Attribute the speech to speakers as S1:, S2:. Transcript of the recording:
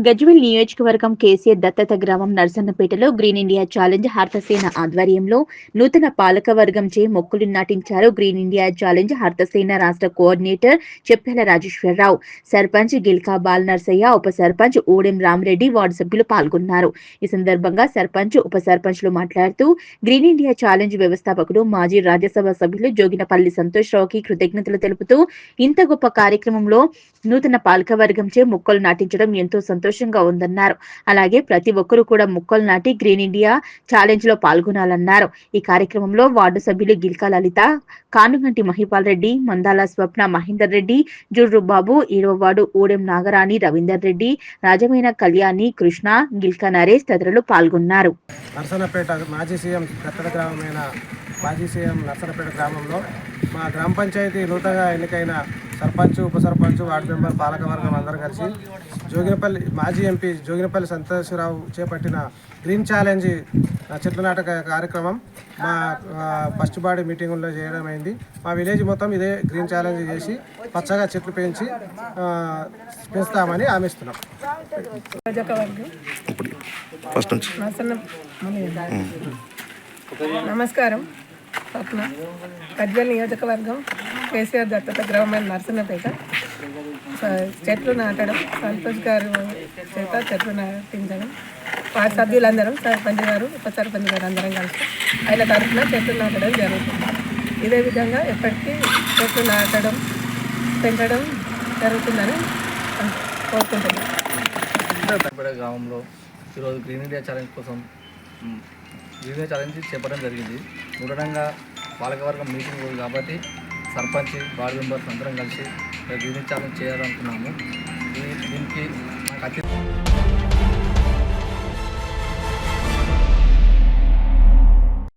S1: గజ్వెల్ నియోజకవర్గం కేసీఆర్ దత్తత గ్రామం నర్సన్నపేటలో గ్రీన్ ఇండియా ఛాలెంజ్ హర్తసేన ఆధ్వర్యంలో నూతన పాలక వర్గంచే మొక్కులు నాటించారు గ్రీన్ ఇండియా ఛాలెంజ్ హర్తసేన రాష్ట్ర కోఆర్డినేటర్ చెప్పెల రాజేశ్వరరావు. సర్పంచ్ గిల్కా బాల్ నర్సయ్య ఉప సర్పంచ్ ఓడెం రామరెడ్డి వార్డు సభ్యులు పాల్గొన్నారు. ఈ సందర్భంగా సర్పంచ్ ఉప సర్పంచ్లు మాట్లాడుతూ గ్రీన్ ఇండియా ఛాలెంజ్ వ్యవస్థాపకుడు మాజీ రాజ్యసభ సభ్యులు జోగినపల్లి సంతోష్ రావుకి కృతజ్ఞతలు తెలుపుతూ ఇంత గొప్ప కార్యక్రమంలో నూతన పాలక వర్గంచే మొక్కలు నాటించడం ఎంతో సంతోషం సంతోషంగా ఉందన్నారు. అలాగే ప్రతి ఒక్కరూ కూడా మొక్కలు నాటి గ్రీన్ ఇండియా ఛాలెంజ్లో పాల్గొనాలన్నారు. ఈ కార్యక్రమంలో వార్డు సభ్యులు గిల్కా లలిత కానుగంటి మహిపాల్ రెడ్డి మందాల స్వప్న మహేందర్ రెడ్డి జుర్రు బాబు ఏడవ వార్డు ఊడెం నాగరాణి రవీందర్ రెడ్డి రాజమైన కళ్యాణి కృష్ణ గిల్కా నరేష్ తదితరులు పాల్గొన్నారు.
S2: నర్సనపేట మాజీ సీఎం కట్టడ గ్రామమైన మాజీ సీఎం నర్సనపేట గ్రామంలో మా గ్రామ పంచాయతీ నూతనంగా ఎన్నికైన సర్పంచ్ ఉప సర్పంచ్ వార్డు మెంబర్ పాలకవర్గం అందరూ కలిసి జోగినపల్లి మాజీ ఎంపీ జోగినపల్లి సంతోషరావు చేపట్టిన గ్రీన్ ఛాలెంజ్ చెట్ల నాటక కార్యక్రమం మా ఫస్ట్ బాడీ మీటింగుల్లో చేయడం అయింది. మా విలేజ్ మొత్తం ఇదే గ్రీన్ ఛాలెంజ్ చేసి పచ్చగా చెట్లు పెంచి పెంచుతామని హామీస్తున్నాం
S3: నరసన్న నమస్కారం. స్వప్న నియోజకవర్గం కేసీఆర్ దత్తత గ్రామమైన నరసన్నపేట. చెట్లు నాటడం సంతోష్ గారు చేత చెట్లు నాటించడం వార్డు సభ్యులందరం సర్పంచ్ గారు ఉప సర్పంచ్ గారు అందరం కలిసి ఆయన తరఫున చెట్లు నాటడం జరుగుతుంది. ఇదే విధంగా ఎప్పటికీ చెట్లు నాటడం పెంచడం జరుగుతుందని కోరుకుంటున్నాను
S4: గ్రామంలో ఈరోజు గ్రీన్ ఇండియా ఛాలెంజ్ కోసం గ్రీన్ ఇండియా ఛాలెంజ్ చేపట్టడం జరిగింది. నూతనంగా పాలకవర్గం మీటింగ్ ఉంది కాబట్టి సర్పంచ్ వార్డు మెంబర్స్ అందరం కలిసి ఇక్కడ గ్రీన్ ఛాలెంజ్ చేయాలనుకున్నాము. దీనికి